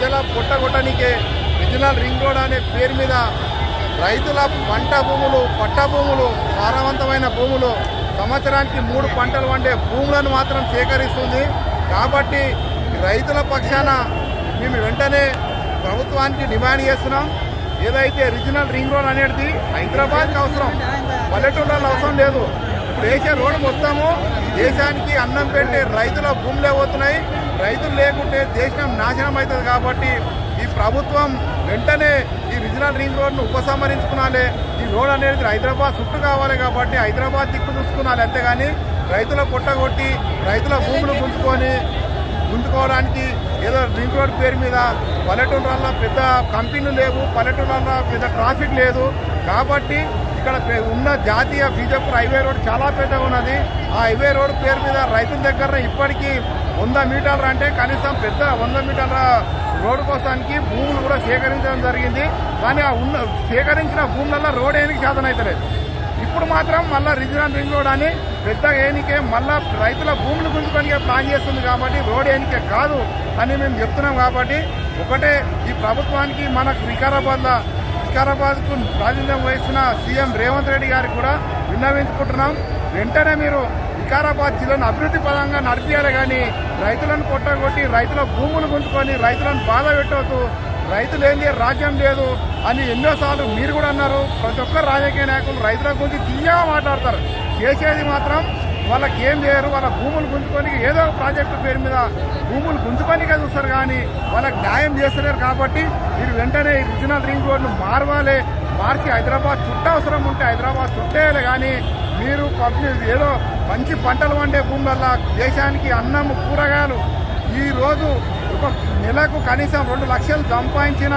ప్రజల పుట్టగొట్టనికే regional ring road అనే పేరు మీద రైతుల పంట భూములు పట్ట భూములు సారవంతమైన భూములు సంవత్సరానికి మూడు పంటలు వండే భూములను మాత్రం సేకరిస్తుంది. కాబట్టి రైతుల పక్షాన మేము వెంటనే ప్రభుత్వానికి డిమాండ్ చేస్తున్నాం. ఏదైతే రిజినల్ రింగ్ రోడ్ అనేది హైదరాబాద్కి అవసరం పల్లెటూళ్ళలో అవసరం లేదు. దేశ వేసే రోడ్డు మొత్తము దేశానికి అన్నం పెట్టే రైతుల భూములే పోతున్నాయి. రైతులు లేకుంటే దేశం నాశనం అవుతుంది కాబట్టి ఈ ప్రభుత్వం వెంటనే ఈ రిజినల్ రింగ్ రోడ్ను ఉపసంహరించుకునాలి. ఈ రోడ్ అనేది హైదరాబాద్ చుట్టూ కావాలి కాబట్టి హైదరాబాద్ దిక్కు చూసుకునాలి అంతేగాని రైతుల పుట్టగొట్టి రైతుల భూములు గుంజుకొని గుంజుకోవడానికి ఏదో రింగ్ రోడ్ పేరు మీద పల్లెటూళ్ళల్లో పెద్ద కంపెనీలు లేవు పల్లెటూళ్ళల్లో పెద్ద ట్రాఫిక్ లేదు. కాబట్టి ఇక్కడ ఉన్న జాతీయ బీజేపీ హైవే రోడ్ చాలా పెద్దగా ఉన్నది. ఆ హైవే రోడ్ పేరు మీద రైతుల దగ్గర ఇప్పటికీ వంద మీటర్లు అంటే కనీసం పెద్ద వంద మీటర్ల రోడ్డు కోసానికి భూములు కూడా సేకరించడం జరిగింది. కానీ ఆ ఉన్న సేకరించిన భూములలో రోడ్ ఏనికి సాధనైతలేదు ఇప్పుడు మాత్రం మళ్ళీ రిజినల్ రింగ్ రోడ్ అని పెద్ద ఏనికే మళ్ళీ రైతుల భూములు గుంజుకొని ప్లాన్ చేస్తుంది కాబట్టి రోడ్ ఏనికే కాదు అని మేము చెప్తున్నాం కాబట్టి ఒకటే ఈ ప్రభుత్వానికి మనకు వికారాబాద్లో వికారాబాద్కు ప్రాతినిధ్యం వహిస్తున్న సీఎం రేవంత్ రెడ్డి గారికి కూడా విన్నవించుకుంటున్నాం. వెంటనే మీరు వికారాబాద్ జిల్లాను అభివృద్ధి పరంగా నడిపించాలి కానీ రైతులను కొట్టగొట్టి రైతుల భూములు గుంజుకొని రైతులను బాధ పెట్టవద్దు. రైతులు ఏంది రాజ్యం లేదు అని ఎన్నోసార్లు మీరు కూడా అన్నారు. ప్రతి ఒక్క రాజకీయ నాయకులు రైతుల గురించి తీయగా మాట్లాడతారు. చేసేది మాత్రం వాళ్ళకి ఏం చేయరు వాళ్ళ భూములు గుంజుకొని ఏదో ఒక ప్రాజెక్టు పేరు మీద భూములు గుంజుకొనికే చూస్తారు కానీ వాళ్ళకి న్యాయం చేస్తలేరు కాబట్టి మీరు వెంటనే ఈ రీజనల్ రింగ్ రోడ్ను మార్వాలి. మార్చి హైదరాబాద్ చుట్ట అవసరం ఉంటే హైదరాబాద్ చుట్టేయాలి కానీ మీరు పబ్లిక్ ఏదో మంచి పంటలు వండే భూములల్లా దేశానికి అన్నం కూరగాయలు. ఈ రోజు ఒక నెలకు కనీసం రెండు లక్షలు సంపాదించిన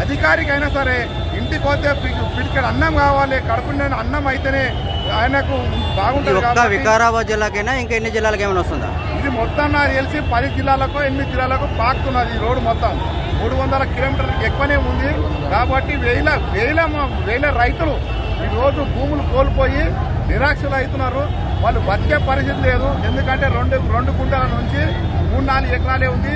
అధికారికైనా సరే ఇంటికి పోతే పి- అన్నం కావాలి కడుపు అన్నం అయితేనే ఆయనకు బాగుంటుంది వికారాబాద్ జిల్లాకైనా ఇంకా ఎన్ని జిల్లాలకు ఏమైనా వస్తుందా? ఇది మొత్తం నాకు తెలిసి పది జిల్లాలకు ఎనిమిది జిల్లాలకు పాకుతున్నది ఈ రోడ్డు మొత్తం. మూడు వందల కిలోమీటర్లకు ఎక్కువనే ఉంది. కాబట్టి వేల వేల వేల రైతులు ఈ రోజు భూములు కోల్పోయి నిరాక్షలు అవుతున్నారు. వాళ్ళు బతికే పరిస్థితి లేదు. ఎందుకంటే రెండు రెండు గుంటల నుంచి మూడు నాలుగు ఎకరాలే ఉంది.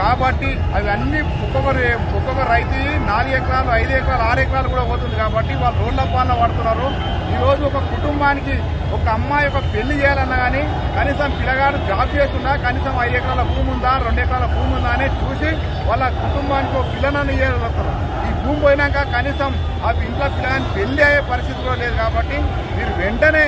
కాబట్టి అవన్నీ ఒక్కొక్కరు ఒక్కొక్క రైతు నాలుగు ఎకరాలు ఐదు ఎకరాలు ఆరు ఎకరాలు కూడా పోతుంది కాబట్టి వాళ్ళు రోడ్ల పాలన పడుతున్నారు. ఈ రోజు ఒక కుటుంబానికి ఒక అమ్మాయి ఒక పెళ్ళి చేయాలన్నా కానీ కనీసం పిల్లగాడు జాబ్ చేస్తున్నా కనీసం ఐదు ఎకరాల భూమి ఉందా రెండు ఎకరాల భూమి ఉందా అని చూసి వాళ్ళ కుటుంబానికి ఒక పిల్లనని చేయగలుగుతారు ఈ భూమి పోయినాక కనీసం ఆ ఇంట్లో పిల్లగాని పెళ్ళి అయ్యే పరిస్థితి కూడా లేదు కాబట్టి మీరు వెంటనే